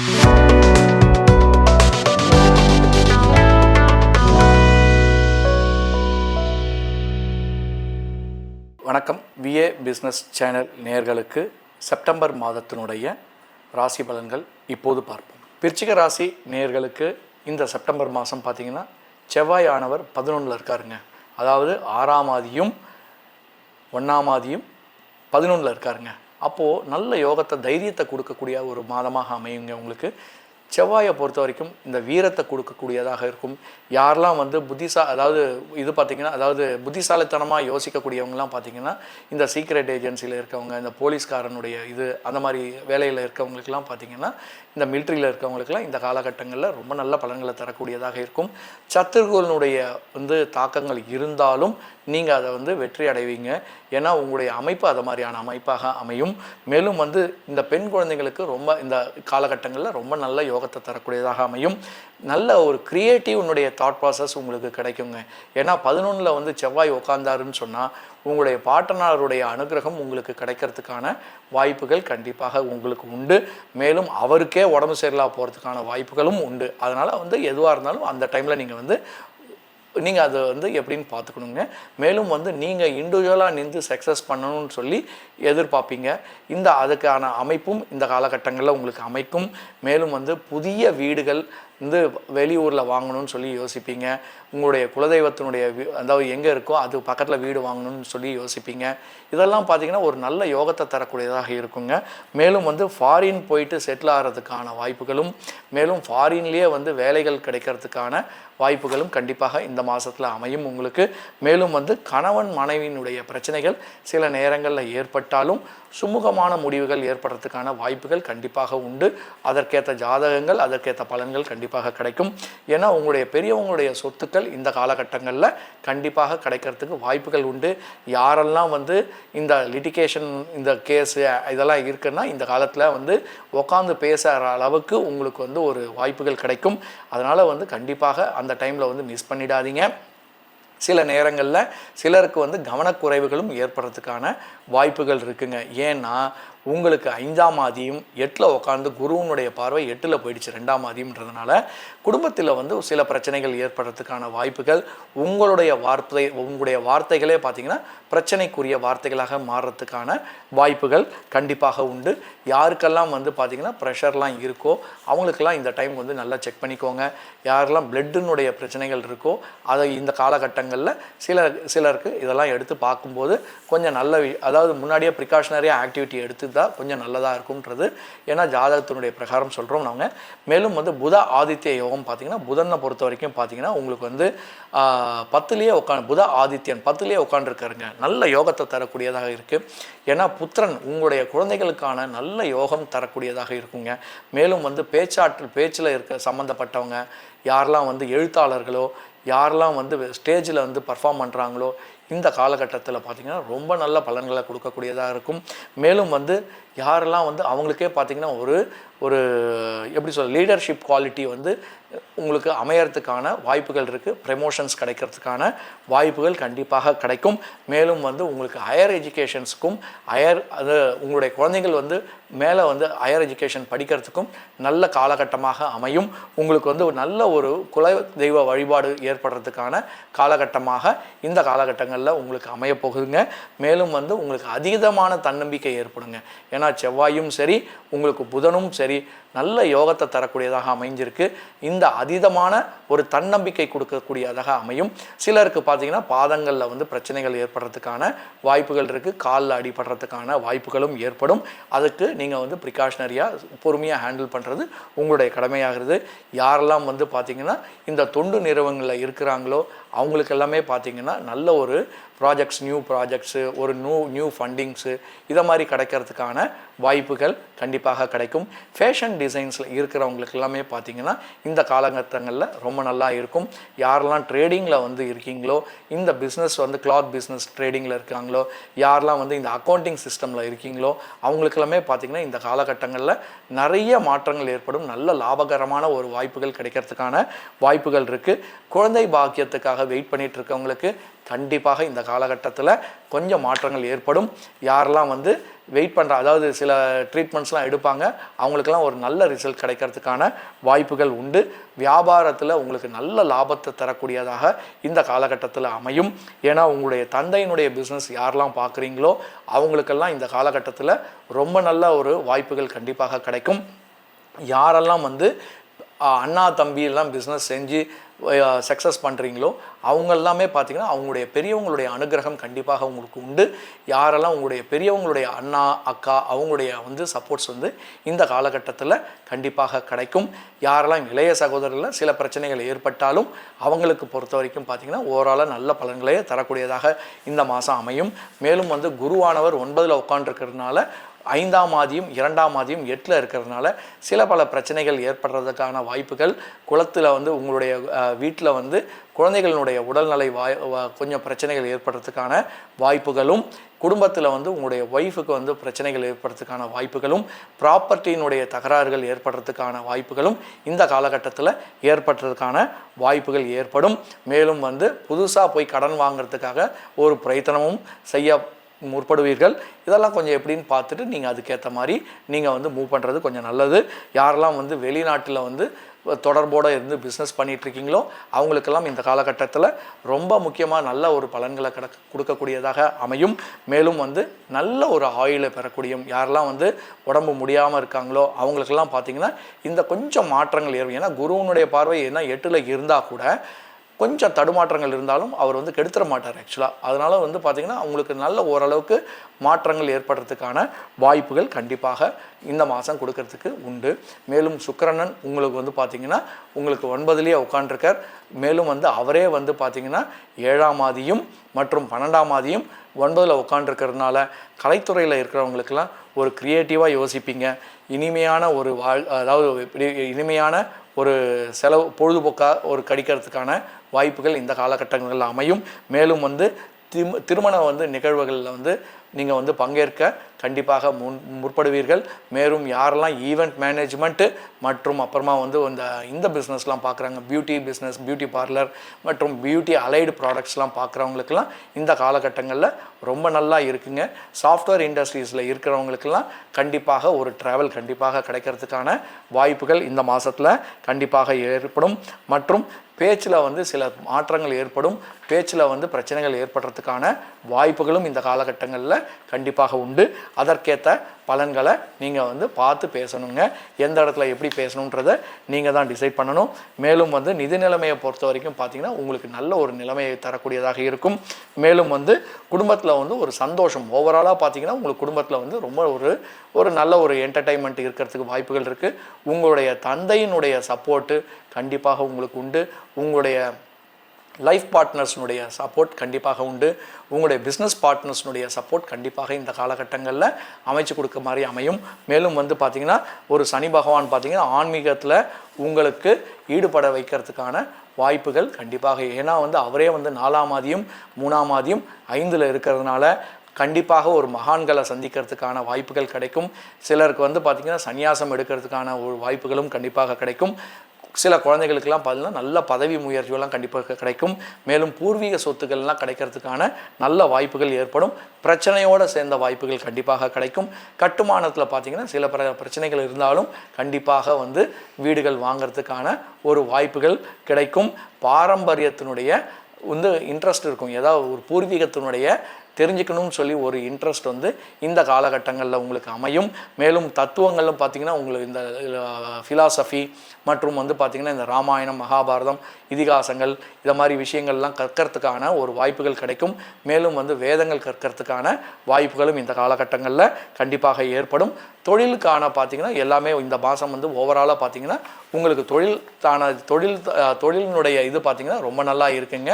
வணக்கம். VA business channel நேர்களுக்கு September மாதத்தினுடைய ராசி பலன்கள் இப்போது பார்ப்போம். விருச்சிக ராசி நேயர்களுக்கு இந்த செப்டம்பர் மாதம் பார்த்தீங்கன்னா செவ்வாய் ஆனவர் பதினொன்றில் இருக்காருங்க. அதாவது ஆறாம் ஆதியும் ஒன்றாம் ஆதியும் பதினொன்றில் இருக்காருங்க. அப்போது நல்ல யோகத்தை தைரியத்தை கொடுக்கக்கூடிய ஒரு மாதமாக அமையுங்க உங்களுக்கு. செவ்வாயை பொறுத்த வரைக்கும் இந்த வீரத்தை கொடுக்கக்கூடியதாக இருக்கும். யாரெல்லாம் வந்து புத்திசா அதாவது இது பார்த்திங்கன்னா அதாவது புத்திசாலித்தனமாக யோசிக்கக்கூடியவங்கலாம் பார்த்திங்கன்னா இந்த சீக்ரெட் ஏஜென்சியில் இருக்கவங்க இந்த போலீஸ்காரனுடைய இது அந்த மாதிரி வேலையில் இருக்கவங்களுக்கெல்லாம் பார்த்திங்கன்னா இந்த மிலிட்ரியில் இருக்கவங்களுக்கெல்லாம் இந்த காலகட்டங்களில் ரொம்ப நல்ல பலன்களை தரக்கூடியதாக இருக்கும். சத்துருகோலனுடைய வந்து தாக்கங்கள் இருந்தாலும் நீங்கள் அதை வந்து வெற்றி அடைவீங்க. ஏன்னா உங்களுடைய அமைப்பு அதை மாதிரியான அமைப்பாக அமையும். மேலும் வந்து இந்த பெண் குழந்தைங்களுக்கு ரொம்ப இந்த காலகட்டங்களில் ரொம்ப நல்ல யோகத்தை தரக்கூடியதாக அமையும். நல்ல ஒரு கிரியேட்டிவ்னுடைய தாட் ப்ராசஸ் உங்களுக்கு கிடைக்குங்க. ஏன்னா பதினொன்றில் வந்து செவ்வாய் உட்காந்தாருன்னு சொன்னால் உங்களுடைய பாட்டனாருடைய அனுகிரகம் உங்களுக்கு கிடைக்கிறதுக்கான வாய்ப்புகள் கண்டிப்பாக உங்களுக்கு உண்டு. மேலும் அவருக்கே உடம்பு சரியில்லா போகிறதுக்கான வாய்ப்புகளும் உண்டு. அதனால் வந்து எதுவாக இருந்தாலும் அந்த டைமில் நீங்கள் வந்து நீங்கள் அதை வந்து எப்படின்னு பார்த்துக்கணுங்க. மேலும் வந்து நீங்கள் இண்டிவிஜுவலாக நின்று சக்ஸஸ் பண்ணணும்னு சொல்லி எதிர்பார்ப்பீங்க. இந்த அதுக்கான அமைப்பும் இந்த காலகட்டங்களில் உங்களுக்கு அமைக்கும். மேலும் வந்து புதிய வீடுகள் வந்து வெளியூரில் வாங்கணும்னு சொல்லி யோசிப்பீங்க. உங்களுடைய குலதெய்வத்தினுடைய அதாவது எங்கே இருக்கோ அது பக்கத்தில் வீடு வாங்கணும்னு சொல்லி யோசிப்பீங்க. இதெல்லாம் பார்த்தீங்கன்னா ஒரு நல்ல யோகத்தை தரக்கூடியதாக இருக்குங்க. மேலும் வந்து ஃபாரின் போயிட்டு செட்டில் ஆகிறதுக்கான வாய்ப்புகளும் மேலும் ஃபாரின்லேயே வந்து வேலைகள் கிடைக்கிறதுக்கான வாய்ப்புகளும் கண்டிப்பாக இந்த மாதத்தில் அமையும் உங்களுக்கு. மேலும் வந்து கணவன் மனைவியினுடைய பிரச்சனைகள் சில நேரங்களில் ஏற்பட்டாலும் சுமூகமான முடிவுகள் ஏற்படுறதுக்கான வாய்ப்புகள் கண்டிப்பாக உண்டு. அதற்கேற்ற ஜாதகங்கள் அதற்கேற்ற பலன்கள் கண்டிப்பாக கிடைக்கும். ஏன்னா உங்களுடைய பெரியவங்களுடைய சொத்துக்கள் இந்த காலகட்டங்களில் கண்டிப்பாக கிடைக்கிறதுக்கு வாய்ப்புகள் உண்டு. யாரெல்லாம் வந்து இந்த லிட்டிகேஷன் இந்த கேஸு இதெல்லாம் இருக்குன்னா இந்த காலத்தில் வந்து உட்காந்து பேசுகிற அளவுக்கு உங்களுக்கு வந்து ஒரு வாய்ப்புகள் கிடைக்கும். அதனால் வந்து கண்டிப்பாக அந்த டைமில் வந்து மிஸ் பண்ணிடாதீங்க. சில நேரங்களில் சிலருக்கு வந்து கவனக்குறைவுகளும் ஏற்படுறதுக்கான வாய்ப்புகள் இருக்குங்க. ஏன்னா உங்களுக்கு ஐந்தாம் ஆதியும் எட்டில் உட்காந்து குருவனுடைய பார்வை எட்டில் போயிடுச்சு ரெண்டாம் ஆதியம்ன்றதுனால குடும்பத்தில் வந்து சில பிரச்சனைகள் ஏற்படுறதுக்கான வாய்ப்புகள் உங்களுடைய வார்த்தை உங்களுடைய வார்த்தைகளே பார்த்தீங்கன்னா பிரச்சனைக்குரிய வார்த்தைகளாக மாறுறதுக்கான வாய்ப்புகள் கண்டிப்பாக உண்டு. யாருக்கெல்லாம் வந்து பார்த்தீங்கன்னா ப்ரெஷர்லாம் இருக்கோ அவங்களுக்கெல்லாம் இந்த டைம் வந்து நல்லா செக் பண்ணிக்கோங்க. யாரெல்லாம் பிளட்டுனுடைய பிரச்சனைகள் இருக்கோ அதை இந்த காலகட்டங்களில் சில சிலருக்கு இதெல்லாம் எடுத்து பார்க்கும்போது கொஞ்சம் நல்ல அதாவது முன்னாடியே ப்ரிகாஷனரியாக ஆக்டிவிட்டி எடுத்து தான் கொஞ்சம் நல்லதாக இருக்கும்ன்றது. ஏன்னா ஜாதகத்தினுடைய பிரகாரம் சொல்கிறோம் நாங்கள் மேலும் வந்து புத ஆதித்ய யோகம் பார்த்தீங்கன்னா புதனை பொறுத்த வரைக்கும் பார்த்தீங்கன்னா உங்களுக்கு வந்து பத்துலேயே உட்காந்து புத ஆதித்யன் பத்துலேயே உட்காந்துருக்காருங்க நல்ல யோகத்தை தரக்கூடியதாக இருக்குது ஏன்னா புத்திரன் உங்களுடைய குழந்தைகளுக்கான நல்ல யோகம் தரக்கூடியதாக இருக்குங்க. மேலும் வந்து பேச்சாற்றல் பேச்சில் இருக்க சம்மந்தப்பட்டவங்க யாரெல்லாம் வந்து எழுத்தாளர்களோ யாரெல்லாம் வந்து ஸ்டேஜில் வந்து பர்ஃபார்ம் பண்ணுறாங்களோ இந்த காலகட்டத்தில் பார்த்திங்கன்னா ரொம்ப நல்ல பலன்களை கொடுக்கக்கூடியதாக இருக்கும். மேலும் வந்து யாரெல்லாம் வந்து அவங்களுக்கே பார்த்திங்கன்னா ஒரு ஒரு எப்படி சொல்ல லீடர்ஷிப் குவாலிட்டி வந்து உங்களுக்கு அமையறதுக்கான வாய்ப்புகள் இருக்குது ப்ரமோஷன்ஸ் கிடைக்கிறதுக்கான வாய்ப்புகள் கண்டிப்பாக கிடைக்கும். மேலும் வந்து உங்களுக்கு ஹையர் எஜுகேஷன்ஸுக்கும் ஹையர் அது உங்களுடைய குழந்தைகள் வந்து மேலே வந்து ஹையர் எஜுகேஷன் படிக்கிறதுக்கும் நல்ல காலகட்டமாக அமையும். உங்களுக்கு வந்து ஒரு நல்ல ஒரு குல தெய்வ வழிபாடு ஏற்படுறதுக்கான காலகட்டமாக இந்த காலகட்டங்களில் உங்களுக்கு அமையப் போகுதுங்க மேலும் வந்து உங்களுக்கு அதீதமான தன்னம்பிக்கை ஏற்படுங்க. ஏன்னா செவ்வாயும் சரி உங்களுக்கு புதனும் சரி நல்ல யோகத்தை தரக்கூடியதாக அமைஞ்சிருக்கு. இந்த அதீதமான ஒரு தன்னம்பிக்கை கொடுக்கக்கூடியதாக அமையும். சிலருக்கு பார்த்தீங்கன்னா பாதங்களில் வந்து பிரச்சனைகள் ஏற்படுறதுக்கான வாய்ப்புகள் இருக்குது காலில் அடிபடுறதுக்கான வாய்ப்புகளும் ஏற்படும். அதுக்கு நீங்கள் வந்து ப்ரிகாஷனரியாக பொறுமையாக ஹேண்டில் பண்ணுறது உங்களுடைய கடமையாகிறது. யாரெல்லாம் வந்து பார்த்திங்கன்னா இந்த தொண்டு நிறுவனங்களில் இருக்கிறாங்களோ அவங்களுக்கு எல்லாமே பார்த்தீங்கன்னா நல்ல ஒரு ப்ராஜெக்ட்ஸ் நியூ ப்ராஜெக்ட்ஸு ஒரு நியூ நியூ ஃபண்டிங்ஸு இதை மாதிரி கிடைக்கிறதுக்கான வாய்ப்புகள் கண்டிப்பாக கிடைக்கும். ஃபேஷன் டிசைன்ஸில் இருக்கிறவங்களுக்கு எல்லாமே பார்த்தீங்கன்னா இந்த காலகட்டங்களில் ரொம்ப நல்லா இருக்கும். யாரெல்லாம் ட்ரேடிங்கில் வந்து இருக்கீங்களோ இந்த பிஸ்னஸ் வந்து கிளாத் பிஸ்னஸ் ட்ரேடிங்கில் இருக்காங்களோ யாரெல்லாம் வந்து இந்த அக்கௌண்டிங் சிஸ்டமில் இருக்கீங்களோ அவங்களுக்கெல்லாமே பார்த்தீங்கன்னா இந்த காலகட்டங்களில் நிறைய மாற்றங்கள் ஏற்படும். நல்ல லாபகரமான ஒரு வாய்ப்புகள் கிடைக்கிறதுக்கான வாய்ப்புகள் இருக்குது குழந்தை பாக்கியத்துக்காக வெயிட் பண்ணிகிட்டு இருக்கவங்களுக்கு கண்டிப்பாக இந்த காலகட்டத்தில் கொஞ்சம் மாற்றங்கள் ஏற்படும். யாரெல்லாம் வந்து வெயிட் பண்ணுற அதாவது சில ட்ரீட்மெண்ட்ஸ்லாம் எடுப்பாங்க அவங்களுக்கெல்லாம் ஒரு நல்ல ரிசல்ட் கிடைக்கிறதுக்கான வாய்ப்புகள் உண்டு. வியாபாரத்தில் உங்களுக்கு நல்ல லாபத்தை தரக்கூடியதாக இந்த காலகட்டத்தில் அமையும். ஏன்னா உங்களுடைய தந்தையினுடைய பிஸ்னஸ் யாரெல்லாம் பார்க்குறீங்களோ அவங்களுக்கெல்லாம் இந்த காலகட்டத்தில் ரொம்ப நல்ல ஒரு வாய்ப்புகள் கண்டிப்பாக கிடைக்கும். யாரெல்லாம் வந்து அண்ணா தம்பி எல்லாம் பிஸ்னஸ் செஞ்சு சக்ஸஸ் பண்ணுறீங்களோ அவங்க எல்லாமே பார்த்தீங்கன்னா அவங்களுடைய பெரியவங்களுடைய அனுகிரகம் கண்டிப்பாக உங்களுக்கு உண்டு. யாரெல்லாம் உங்களுடைய பெரியவங்களுடைய அண்ணா அக்கா அவங்களுடைய வந்து சப்போர்ட்ஸ் வந்து இந்த காலகட்டத்தில் கண்டிப்பாக கிடைக்கும். யாரெல்லாம் இளைய சகோதரரில் சில பிரச்சனைகள் ஏற்பட்டாலும் அவங்களுக்கு பொறுத்த வரைக்கும் பார்த்தீங்கன்னா ஓவராலாக நல்ல பலன்களையே தரக்கூடியதாக இந்த மாதம் அமையும். மேலும் வந்து குருவானவர் ஒன்பதில் உட்காண்டிருக்கிறதுனால ஐந்தாம் ஆதியும் இரண்டாம் ஆதியும் எட்டில் இருக்கிறதுனால சில பல பிரச்சனைகள் ஏற்படுறதுக்கான வாய்ப்புகள் குளத்தில் வந்து உங்களுடைய வீட்டில் வந்து குழந்தைகளினுடைய உடல்நிலை வாய் கொஞ்சம் பிரச்சனைகள் ஏற்படுறதுக்கான வாய்ப்புகளும் குடும்பத்தில் வந்து உங்களுடைய ஒய்ஃபுக்கு வந்து பிரச்சனைகள் ஏற்படுறதுக்கான வாய்ப்புகளும் ப்ராப்பர்ட்டியினுடைய தகராறுகள் ஏற்படுறதுக்கான வாய்ப்புகளும் இந்த காலகட்டத்தில் ஏற்படுறதுக்கான வாய்ப்புகள் ஏற்படும். மேலும் வந்து புதுசாக போய் கடன் வாங்குறதுக்காக ஒரு பிரயத்தனமும் செய்ய முற்படுவீர்கள். இதெல்லாம் கொஞ்சம் எப்படின்னு பார்த்துட்டு நீங்கள் அதுக்கேற்ற மாதிரி நீங்கள் வந்து மூவ் பண்ணுறது கொஞ்சம் நல்லது. யாரெல்லாம் வந்து வெளிநாட்டில் வந்து தொடர்போடு இருந்து பிஸ்னஸ் பண்ணிகிட்ருக்கீங்களோ அவங்களுக்கெல்லாம் இந்த காலகட்டத்தில் ரொம்ப முக்கியமாக நல்ல ஒரு பலன்களை கிடக்க கொடுக்கக்கூடியதாக அமையும். மேலும் வந்து நல்ல ஒரு ஆயிலை பெறக்கூடிய யாரெல்லாம் வந்து உடம்பு முடியாமல் இருக்காங்களோ அவங்களுக்கெல்லாம் பார்த்திங்கன்னா இந்த கொஞ்சம் மாற்றங்கள் ஏற்படும். ஏன்னா குருவனுடைய பார்வை என்ன எட்டில் இருந்தால் கூட கொஞ்சம் தடுமாற்றங்கள் இருந்தாலும் அவர் வந்து கெடுத்துட மாட்டார் ஆக்சுவலாக அதனால் வந்து பார்த்திங்கன்னா அவங்களுக்கு நல்ல ஓரளவுக்கு மாற்றங்கள் ஏற்படுறதுக்கான வாய்ப்புகள் கண்டிப்பாக இந்த மாதம் கொடுக்கறதுக்கு உண்டு. மேலும் சுக்கரனன் உங்களுக்கு வந்து பார்த்திங்கன்னா உங்களுக்கு ஒன்பதுலேயே உட்காண்டிருக்கார் மேலும் வந்து அவரே வந்து பார்த்திங்கன்னா ஏழாம் ஆதியும் மற்றும் பன்னெண்டாம் ஆதியும் ஒன்பதில் உட்காண்டிருக்கிறதுனால கலைத்துறையில் இருக்கிறவங்களுக்கெல்லாம் ஒரு க்ரியேட்டிவாக யோசிப்பீங்க. இனிமையான ஒரு வாழ் அதாவது இனிமையான ஒரு செலவு பொழுதுபோக்காக ஒரு கடிக்கிறதுக்கான வாய்ப்புகள் இந்த காலகட்டங்களில் அமையும். மேலும் வந்து திம் திருமண வந்து நிகழ்வுகளில் வந்து நீங்கள் வந்து பங்கேற்க கண்டிப்பாக முன் முற்படுவீர்கள். மேலும் யாரெல்லாம் ஈவெண்ட் மேனேஜ்மெண்ட்டு மற்றும் அப்புறமா வந்து இந்த இந்த பிஸ்னஸ்லாம் பார்க்குறாங்க பியூட்டி பிஸ்னஸ் பியூட்டி பார்லர் மற்றும் பியூட்டி அலைடு ப்ராடக்ட்ஸ்லாம் பார்க்குறவங்களுக்கெல்லாம் இந்த காலகட்டங்களில் ரொம்ப நல்லா இருக்குங்க. சாஃப்ட்வேர் இண்டஸ்ட்ரீஸில் இருக்கிறவங்களுக்கெல்லாம் கண்டிப்பாக ஒரு ட்ராவல் கண்டிப்பாக கிடைக்கிறதுக்கான வாய்ப்புகள் இந்த மாதத்தில் கண்டிப்பாக ஏற்படும். மற்றும் பேச்சில் வந்து சில மாற்றங்கள் ஏற்படும். பேச்சில் வந்து பிரச்சனைகள் ஏற்படுறதுக்கான வாய்ப்புகளும் இந்த காலகட்டங்களில் கண்டிப்பாக உண்டு. அதற்கேற்ற பலன்களை நீங்கள் வந்து பார்த்து பேசணுங்க. எந்த இடத்துல எப்படி பேசணுன்றதை நீங்கள் தான் டிசைட் பண்ணணும். மேலும் வந்து நிதி நிலைமையை பொறுத்த வரைக்கும் பார்த்தீங்கன்னா உங்களுக்கு நல்ல ஒரு நிலைமையை தரக்கூடியதாக இருக்கும். மேலும் வந்து குடும்பத்தில் வந்து ஒரு சந்தோஷம். ஓவராலாக பார்த்தீங்கன்னா உங்களுக்கு குடும்பத்தில் வந்து ரொம்ப ஒரு ஒரு நல்ல ஒரு என்டர்டைன்மெண்ட் இருக்கிறதுக்கு வாய்ப்புகள் இருக்குது உங்களுடைய தந்தையினுடைய சப்போர்ட்டு கண்டிப்பாக உங்களுக்கு உண்டு. உங்களுடைய லைஃப் பார்ட்னர்ஸ்னுடைய சப்போர்ட் கண்டிப்பாக உண்டு. உங்களுடைய பிஸ்னஸ் பார்ட்னர்ஸ்னுடைய சப்போர்ட் கண்டிப்பாக இந்த காலகட்டங்களில் அமைச்சு கொடுக்க மாதிரி அமையும். மேலும் வந்து பார்த்திங்கன்னா ஒரு சனி பகவான் பார்த்திங்கன்னா ஆன்மீகத்தில் உங்களுக்கு ஈடுபட வைக்கிறதுக்கான வாய்ப்புகள் கண்டிப்பாக. ஏன்னா வந்து அவரே வந்து நாலாம் ஆதியும் மூணாம் ஆதியும் ஐந்தில் இருக்கிறதுனால கண்டிப்பாக ஒரு மகான்களை சந்திக்கிறதுக்கான வாய்ப்புகள் கிடைக்கும். சிலருக்கு வந்து பார்த்திங்கன்னா சந்நியாசம் எடுக்கிறதுக்கான ஒரு வாய்ப்புகளும் கண்டிப்பாக கிடைக்கும். சில குழந்தைகளுக்கெல்லாம் பார்த்தீங்கன்னா நல்ல பதவி முயற்சியெல்லாம் கண்டிப்பாக கிடைக்கும். மேலும் பூர்வீக சொத்துக்கள்லாம் கிடைக்கிறதுக்கான நல்ல வாய்ப்புகள் ஏற்படும். பிரச்சனையோடு சேர்ந்த வாய்ப்புகள் கண்டிப்பாக கிடைக்கும். கட்டுமானத்தில் பார்த்திங்கன்னா சில பிர பிரச்சனைகள் இருந்தாலும் கண்டிப்பாக வந்து வீடுகள் வாங்கிறதுக்கான ஒரு வாய்ப்புகள் கிடைக்கும். பாரம்பரியத்தினுடைய வந்து இன்ட்ரெஸ்ட் இருக்கும். ஏதாவது ஒரு பூர்வீகத்தினுடைய தெரிஞ்சுக்கணும்னு சொல்லி ஒரு இன்ட்ரெஸ்ட் வந்து இந்த காலகட்டங்களில் உங்களுக்கு அமையும். மேலும் தத்துவங்களும் பார்த்தீங்கன்னா உங்களுக்கு இந்த ஃபிலாசபி மற்றும் வந்து பார்த்திங்கன்னா இந்த ராமாயணம் மகாபாரதம் இதிகாசங்கள் இதை மாதிரி விஷயங்கள்லாம் கற்கிறதுக்கான ஒரு வாய்ப்புகள் கிடைக்கும். மேலும் வந்து வேதங்கள் கற்கிறதுக்கான வாய்ப்புகளும் இந்த காலகட்டங்களில் கண்டிப்பாக ஏற்படும். தொழிலுக்கான பார்த்தீங்கன்னா எல்லாமே இந்த மாதம் வந்து ஓவராலாக பார்த்தீங்கன்னா உங்களுக்கு தொழில் தான தொழில் தொழிலினுடைய இது பார்த்தீங்கன்னா ரொம்ப நல்லா இருக்குங்க.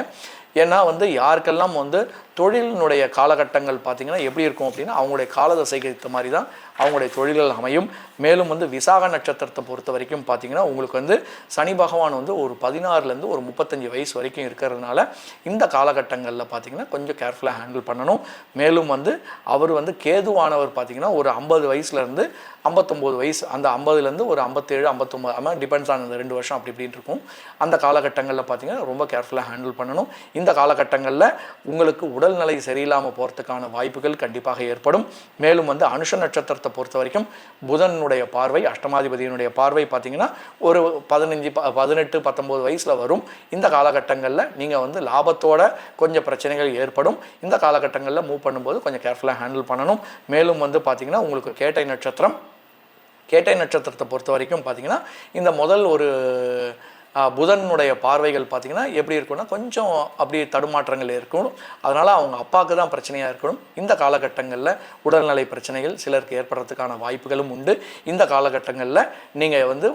ஏன்னா வந்து யாருக்கெல்லாம் வந்து தொழிலினுடைய காலகட்டங்கள் பார்த்தீங்கன்னா எப்படி இருக்கும் அப்படின்னா அவங்களுடைய காலதசைக்கு ஏற்ற மாதிரி தான் அவங்களுடைய தொழில்கள் அமையும். மேலும் வந்து விசாக நட்சத்திரத்தை பொறுத்த வரைக்கும் பார்த்தீங்கன்னா உங்களுக்கு வந்து சனி பகவான் வந்து ஒரு பதினாறுலேருந்து ஒரு முப்பத்தஞ்சு வயசு வரைக்கும் இருக்கிறதுனால இந்த காலகட்டங்களில் பார்த்தீங்கன்னா கொஞ்சம் கேர்ஃபுல்லாக ஹேண்டில் பண்ணணும். மேலும் வந்து அவர் வந்து கேதுவானவர் பார்த்தீங்கன்னா ஒரு ஐம்பது வயசுலேருந்து ஐம்பத்தொம்போது வயசு அந்த ஐம்பதுலேருந்து ஒரு ஐம்பத்தேழு ஐம்பத்தொம்பது அது டிபெண்ட்ஸ் ஆன் அந்த ரெண்டு வருஷம் அப்படி இப்படின்னு இருக்கும். அந்த காலகட்டங்களில் பார்த்தீங்கன்னா ரொம்ப கேர்ஃபுல்லாக ஹேண்டில் பண்ணணும். இந்த காலகட்டங்களில் உங்களுக்கு உடல் உடல்நிலை சரியில்லாமல் போகிறதுக்கான வாய்ப்புகள் கண்டிப்பாக ஏற்படும். மேலும் வந்து அனுஷ நட்சத்திரத்தை பொறுத்த வரைக்கும் புதனுடைய பார்வை அஷ்டமாதிபதியினுடைய பார்வை பார்த்திங்கன்னா ஒரு பதினஞ்சு ப பதினெட்டு பத்தொம்போது வயசில் வரும். இந்த காலகட்டங்களில் நீங்கள் வந்து லாபத்தோட கொஞ்சம் பிரச்சனைகள் ஏற்படும். இந்த காலகட்டங்களில் மூவ் பண்ணும்போது கொஞ்சம் கேர்ஃபுல்லாக ஹேண்டில் பண்ணணும். மேலும் வந்து பார்த்தீங்கன்னா உங்களுக்கு கேட்டை நட்சத்திரம் கேட்டை நட்சத்திரத்தை பொறுத்த வரைக்கும் பார்த்தீங்கன்னா இந்த முதல் ஒரு புதனுடைய பார்வைகள் பார்த்தீங்கன்னா எப்படி இருக்கும்னா கொஞ்சம் அப்படி தடுமாற்றங்கள் இருக்கணும் அதனால் அவங்க அப்பாவுக்கு தான் பிரச்சனையாக இருக்கணும். இந்த காலகட்டங்களில் உடல்நிலை பிரச்சனைகள் சிலருக்கு ஏற்படுறதுக்கான வாய்ப்புகளும் உண்டு. இந்த காலகட்டங்களில் நீங்கள் வந்து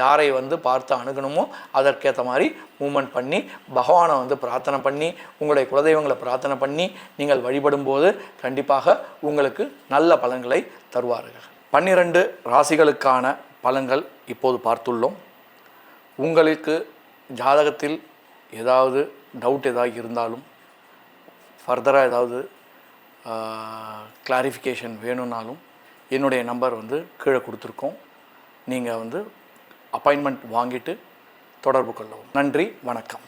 யாரை வந்து பார்த்து அணுகணுமோ அதற்கேற்ற மாதிரி மூமெண்ட் பண்ணி பகவானை வந்து பிரார்த்தனை பண்ணி உங்களுடைய குலதெய்வங்களை பிரார்த்தனை பண்ணி நீங்கள் வழிபடும்போது கண்டிப்பாக உங்களுக்கு நல்ல பலன்களை தருவார்கள். பன்னிரண்டு ராசிகளுக்கான பலன்கள் இப்போது பார்த்துள்ளோம். உங்களுக்கு ஜாதகத்தில் ஏதாவது டவுட் ஏதாவது இருந்தாலும் ஃபர்தராக ஏதாவது கிளாரிஃபிகேஷன் வேணும்னாலும் என்னுடைய நம்பர் வந்து கீழே கொடுத்துருக்கோம். நீங்கள் வந்து அப்பாயின்மெண்ட் வாங்கிட்டு தொடர்பு கொள்ளவும். நன்றி வணக்கம்.